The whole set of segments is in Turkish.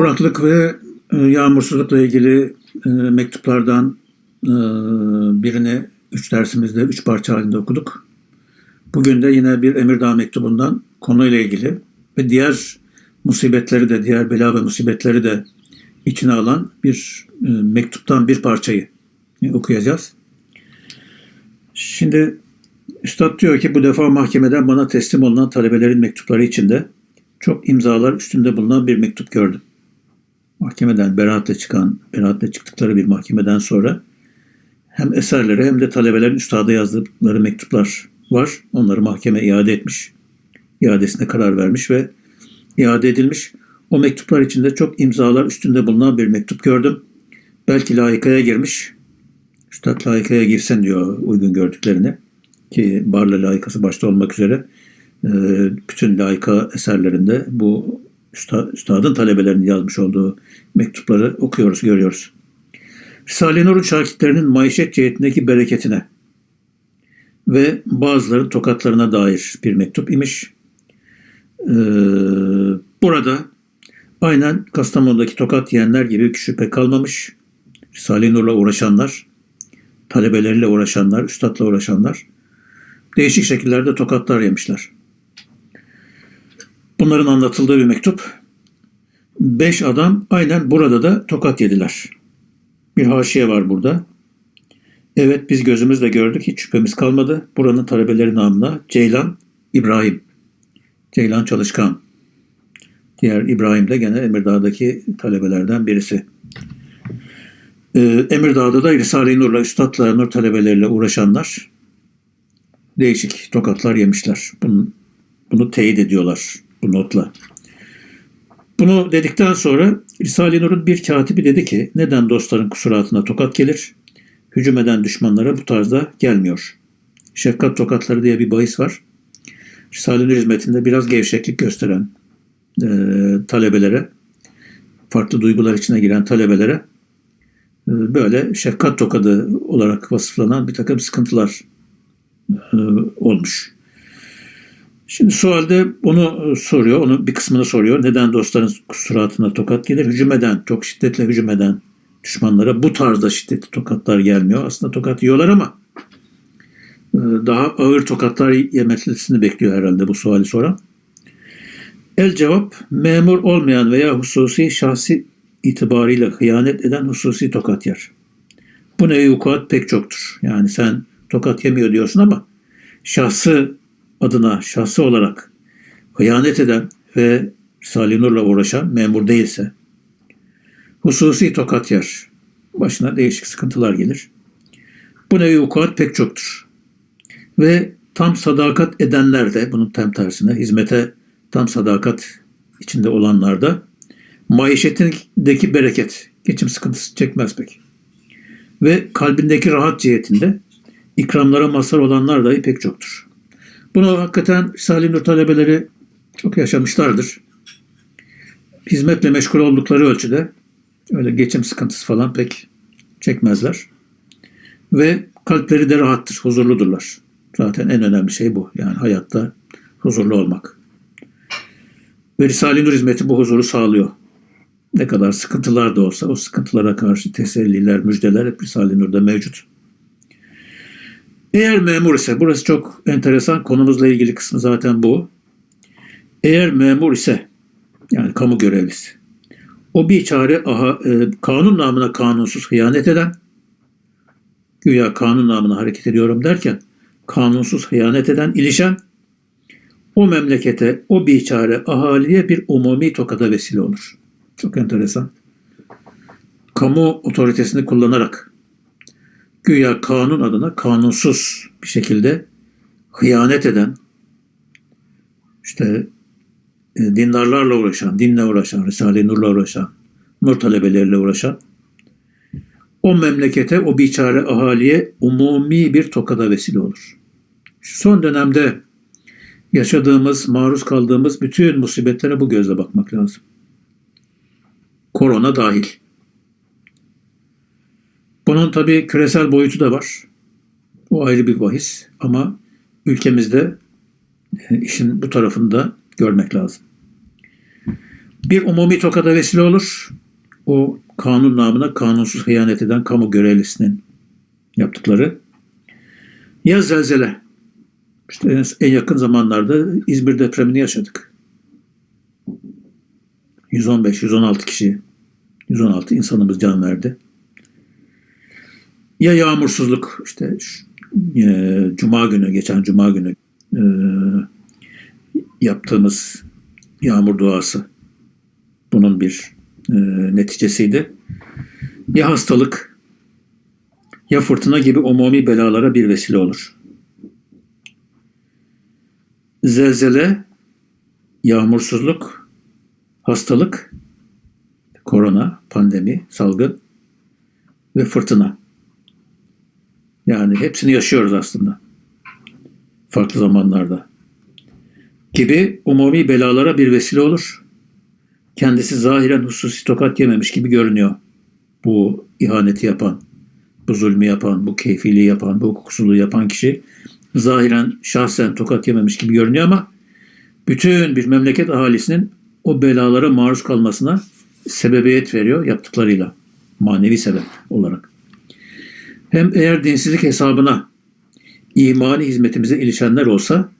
Kuraklık ve e, yağmursuzlukla ilgili e, mektuplardan e, birini üç dersimizde üç parça halinde okuduk. Bugün de yine bir Emirdağ mektubundan konuyla ilgili ve diğer musibetleri de, diğer bela ve musibetleri de içine alan bir mektuptan bir parçayı okuyacağız. Şimdi Üstad diyor ki bu defa mahkemeden bana teslim olunan talebelerin mektupları içinde çok imzalar üstünde bulunan bir mektup gördüm mahkemeden beraatle çıkan, beraatle çıktıkları bir mahkemeden sonra hem eserleri hem de talebelerin üstada yazdıkları mektuplar var. Onları mahkeme iade etmiş. İadesine karar vermiş ve iade edilmiş. O mektuplar içinde çok imzalar üstünde bulunan bir mektup gördüm. Belki layıkaya girmiş. Üstad layıkaya girsen diyor uygun gördüklerini. Ki Barla layıkası başta olmak üzere bütün layıka eserlerinde bu üstadın talebelerinin yazmış olduğu mektupları okuyoruz, görüyoruz. Risale-i Nur'un şakitlerinin maişet cihetindeki bereketine ve bazıları tokatlarına dair bir mektup imiş. Ee, burada aynen Kastamonu'daki tokat yiyenler gibi şüphe kalmamış. Risale-i Nur'la uğraşanlar, talebeleriyle uğraşanlar, üstadla uğraşanlar değişik şekillerde tokatlar yemişler. Bunların anlatıldığı bir mektup. Beş adam aynen burada da tokat yediler. Bir haşiye var burada. Evet biz gözümüzle gördük hiç şüphemiz kalmadı. Buranın talebeleri namına Ceylan İbrahim. Ceylan Çalışkan. Diğer İbrahim de gene Emirdağ'daki talebelerden birisi. Ee, Emirdağ'da da Risale-i Nur'la, Üstad'la, Nur talebeleriyle uğraşanlar değişik tokatlar yemişler. Bunu, bunu teyit ediyorlar bu notla. Bunu dedikten sonra Risale-i Nur'un bir katibi dedi ki neden dostların kusuratına tokat gelir? Hücum eden düşmanlara bu tarzda gelmiyor. Şefkat tokatları diye bir bahis var. Risale-i Nur hizmetinde biraz gevşeklik gösteren e, talebelere, farklı duygular içine giren talebelere e, böyle şefkat tokadı olarak vasıflanan bir takım sıkıntılar e, olmuş. Şimdi sualde onu e, soruyor, onu bir kısmını soruyor. Neden dostların suratına tokat gelir? Hücum eden, çok şiddetle hücum eden düşmanlara bu tarzda şiddetli tokatlar gelmiyor. Aslında tokat yiyorlar ama e, daha ağır tokatlar yemesini bekliyor herhalde bu suali soran. El cevap, memur olmayan veya hususi şahsi itibarıyla hıyanet eden hususi tokat yer. Bu nevi vukuat pek çoktur. Yani sen tokat yemiyor diyorsun ama şahsı adına şahsı olarak hıyanet eden ve Risale-i Nur'la uğraşan memur değilse hususi tokat yer. Başına değişik sıkıntılar gelir. Bu nevi vukuat pek çoktur. Ve tam sadakat edenler de bunun tam tersine hizmete tam sadakat içinde olanlar da maişetindeki bereket, geçim sıkıntısı çekmez pek. Ve kalbindeki rahat cihetinde ikramlara mazhar olanlar dahi pek çoktur. Bunu hakikaten Salim Nur talebeleri çok yaşamışlardır. Hizmetle meşgul oldukları ölçüde öyle geçim sıkıntısı falan pek çekmezler. Ve kalpleri de rahattır, huzurludurlar. Zaten en önemli şey bu. Yani hayatta huzurlu olmak. Ve Risale-i Nur hizmeti bu huzuru sağlıyor. Ne kadar sıkıntılar da olsa o sıkıntılara karşı teselliler, müjdeler hep Risale-i Nur'da mevcut. Eğer memur ise, burası çok enteresan, konumuzla ilgili kısmı zaten bu. Eğer memur ise, yani kamu görevlisi, o bir çare aha, e, kanun namına kanunsuz hıyanet eden, güya kanun namına hareket ediyorum derken, kanunsuz hıyanet eden, ilişen, o memlekete, o biçare ahaliye bir umumi tokada vesile olur. Çok enteresan. Kamu otoritesini kullanarak güya kanun adına kanunsuz bir şekilde hıyanet eden, işte e, dindarlarla uğraşan, dinle uğraşan, Risale-i Nur'la uğraşan, Nur talebeleriyle uğraşan, o memlekete, o biçare ahaliye umumi bir tokada vesile olur. Son dönemde yaşadığımız, maruz kaldığımız bütün musibetlere bu gözle bakmak lazım. Korona dahil. Bunun tabii küresel boyutu da var. O ayrı bir bahis ama ülkemizde e, işin bu tarafını da görmek lazım. Bir umumi tokada vesile olur. O kanun namına kanunsuz hıyanet eden kamu görevlisinin yaptıkları. Ya zelzele. İşte en yakın zamanlarda İzmir depremini yaşadık. 115-116 kişi, 116 insanımız can verdi. Ya yağmursuzluk, işte e, Cuma günü, geçen Cuma günü e, yaptığımız yağmur duası bunun bir e, neticesiydi. Ya hastalık, ya fırtına gibi umumi belalara bir vesile olur. Zelzele, yağmursuzluk, hastalık, korona, pandemi, salgın ve fırtına. Yani hepsini yaşıyoruz aslında. Farklı zamanlarda. Gibi umumi belalara bir vesile olur. Kendisi zahiren hususi tokat yememiş gibi görünüyor. Bu ihaneti yapan, bu zulmü yapan, bu keyfiliği yapan, bu hukuksuzluğu yapan kişi zahiren şahsen tokat yememiş gibi görünüyor ama bütün bir memleket ahalisinin o belalara maruz kalmasına sebebiyet veriyor yaptıklarıyla. Manevi sebep olarak. Hem eğer dinsizlik hesabına imani hizmetimize ilişenler olsa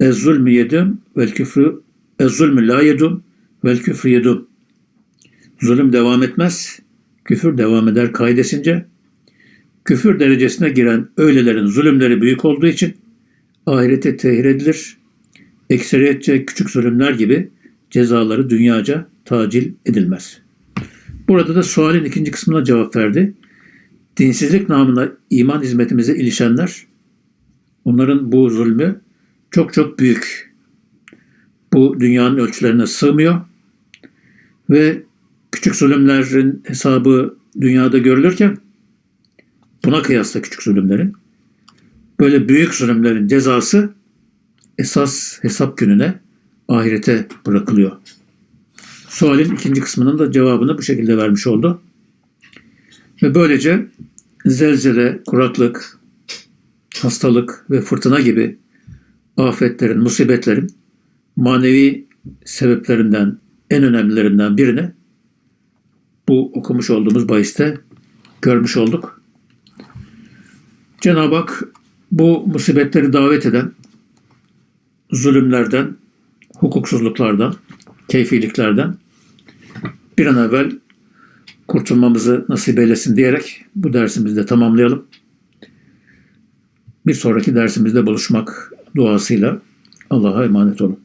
ez zulmü yedum vel küfrü ez zulmü la yedum vel küfrü yedum zulüm devam etmez küfür devam eder kaidesince küfür derecesine giren öylelerin zulümleri büyük olduğu için ahirete tehir edilir ekseriyetçe küçük zulümler gibi cezaları dünyaca tacil edilmez. Burada da sualin ikinci kısmına cevap verdi. Dinsizlik namına iman hizmetimize ilişenler, onların bu zulmü çok çok büyük. Bu dünyanın ölçülerine sığmıyor ve küçük zulümlerin hesabı dünyada görülürken buna kıyasla küçük zulümlerin böyle büyük zulümlerin cezası esas hesap gününe ahirete bırakılıyor. Sualin ikinci kısmının da cevabını bu şekilde vermiş oldu. Ve böylece zelzele, kuraklık, hastalık ve fırtına gibi afetlerin, musibetlerin manevi sebeplerinden en önemlilerinden birini bu okumuş olduğumuz bahiste görmüş olduk. Cenab-ı Hak bu musibetleri davet eden zulümlerden, hukuksuzluklardan, keyfiliklerden bir an evvel kurtulmamızı nasip eylesin diyerek bu dersimizi de tamamlayalım. Bir sonraki dersimizde buluşmak duasıyla Allah'a emanet olun.